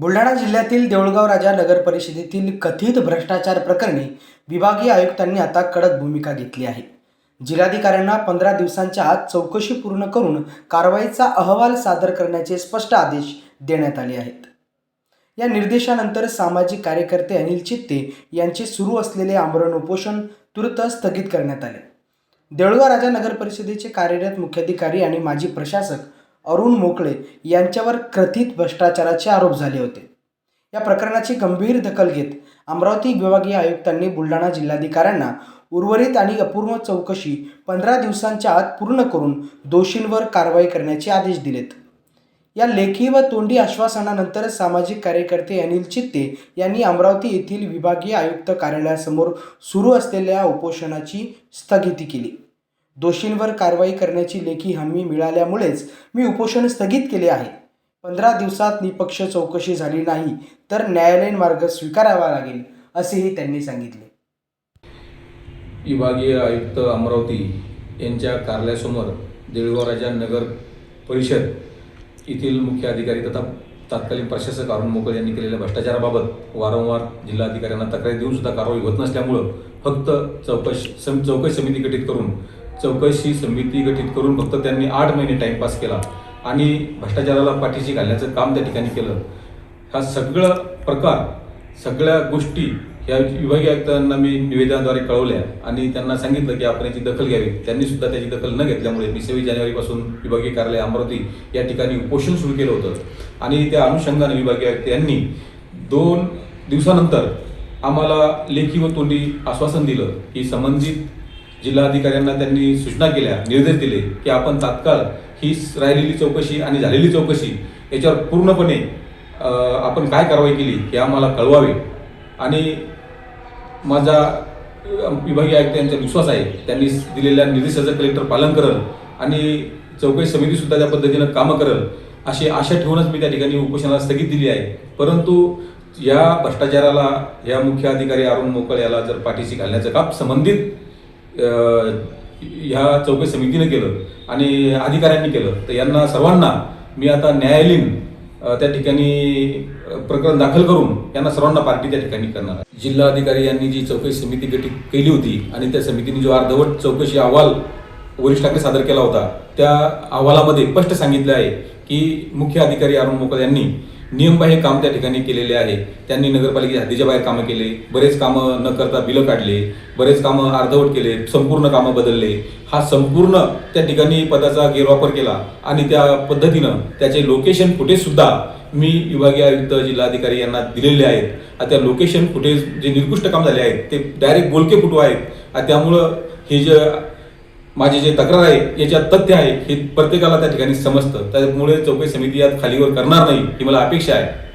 बुलढाणा जिल्ह्यातील देऊळगाव राजा नगर परिषदेतील कथित भ्रष्टाचार प्रकरणी विभागीय आयुक्तांनी आता कडक भूमिका घेतली आहे. जिल्हाधिकाऱ्यांना पंधरा दिवसांच्या आत चौकशी पूर्ण करून कारवाईचा अहवाल सादर करण्याचे स्पष्ट आदेश देण्यात आले आहेत. या निर्देशानंतर सामाजिक कार्यकर्ते अनिल चित्ते यांचे सुरू असलेले आमरण उपोषण तुर्त स्थगित करण्यात आले. देऊळगाव राजा नगर परिषदेचे कार्यरत मुख्याधिकारी आणि माजी प्रशासक अरुण मोकळे यांच्यावर कथित भ्रष्टाचाराचे आरोप झाले होते. या प्रकरणाची गंभीर दखल घेत अमरावती विभागीय आयुक्तांनी बुलढाणा जिल्हाधिकाऱ्यांना उर्वरित आणि अपूर्ण चौकशी पंधरा दिवसांच्या आत पूर्ण करून दोषींवर कारवाई करण्याचे आदेश दिलेत. या लेखी व तोंडी आश्वासनानंतर सामाजिक कार्यकर्ते अनिल चित्ते यांनी अमरावती येथील विभागीय आयुक्त कार्यालयासमोर सुरू असलेल्या उपोषणाची स्थगिती केली. दोषींवर कारवाई करण्याची लेखी हमी मिळाल्यामुळेच मी उपोषण स्थगित केले आहे. पंधरा दिवसात निपक्ष चौकशी झाली नाही तर न्यायालयीन मार्ग स्वीकारावा लागेल असेही त्यांनी सांगितले. विभागीय आयुक्त अमरावती यांच्या कार्यालयासमोर देऊळगाव राजा नगर परिषद येथील मुख्य अधिकारी तथा तात्कालीन प्रशासक अरुण मोकळ यांनी केलेल्या भ्रष्टाचाराबाबत वारंवार जिल्हाधिकाऱ्यांना तक्रारी देऊन सुद्धा कारवाई होत नसल्यामुळं फक्त चौकश सम चौकशी समिती गठीत करून चौकशी समिती गठीत करून फक्त त्यांनी आठ महिने टाईमपास केला आणि भ्रष्टाचाराला पाठीशी घालण्याचं काम त्या ठिकाणी केलं. हा सगळं प्रकार सगळ्या गोष्टी ह्या विभागीय आयुक्तांना मी निवेदनाद्वारे कळवल्या आणि त्यांना सांगितलं की आपण याची दखल घ्यावी. त्यांनी सुद्धा त्याची दखल न घेतल्यामुळे मी सव्वीस जानेवारीपासून विभागीय कार्यालय अमरावती या ठिकाणी उपोषण सुरू केलं होतं. आणि त्या अनुषंगाने विभागीय आयुक्त यांनी दोन दिवसानंतर आम्हाला लेखी व तोंडी आश्वासन दिलं की संबंधित जिल्हाधिकाऱ्यांना त्यांनी सूचना केल्या निर्देश दिले की आपण तात्काळ ही राहिलेली चौकशी आणि झालेली चौकशी याच्यावर पूर्णपणे आपण काय कारवाई केली हे आम्हाला कळवावे. आणि माझा विभागीय आयुक्त यांचा विश्वास आहे त्यांनी दिलेल्या निर्देशाचं कलेक्टर पालन करल आणि चौकशी समितीसुद्धा त्या पद्धतीनं कामं करल अशी आशा ठेवूनच मी त्या ठिकाणी उपोषणाला स्थगित दिली आहे. परंतु या भ्रष्टाचाराला या मुख्य अधिकारी अरुण मोकळ याला जर पाठीशी घालण्याचं काम संबंधित ह्या चौकशी समितीने केलं आणि अधिकाऱ्यांनी केलं. तर यांना सर्वांना मी आता न्यायालयीन त्या ठिकाणी प्रकरण दाखल करून यांना सर्वांना पार्टी त्या ठिकाणी करणार आहे. जिल्हाधिकारी यांनी जी चौकशी समिती गठीत केली होती आणि त्या समितीने जो अर्धवट चौकशी अहवाल वरिष्ठांकडे सादर केला होता त्या अहवालामध्ये स्पष्ट सांगितलं आहे की मुख्य अधिकारी अरुण मोकळ यांनी नियमबाह्य काम त्या ठिकाणी केलेले आहे. त्यांनी नगरपालिकेच्या हद्दीच्या बाहेर कामं केले. बरेच कामं न करता बिलं काढले. बरेच कामं अर्धवट केले. संपूर्ण कामं बदलले. हा संपूर्ण त्या ठिकाणी पदाचा गैरवापर केला आणि त्या पद्धतीनं त्याचे लोकेशन फुटेज सुद्धा मी विभागीय आयुक्त जिल्हाधिकारी यांना दिलेले आहेत. आणि त्या लोकेशन फुटेज जे निकृष्ट काम झाले आहेत ते डायरेक्ट बोलके फुटू आहेत. आणि त्यामुळं हे जे माझे जे तक्रार आहे याच्यात तथ्य आहे हे प्रत्येकाला त्या ठिकाणी समजतं. त्यामुळे चौकशी समिती यात खालीवर करणार नाही ही मला अपेक्षा आहे.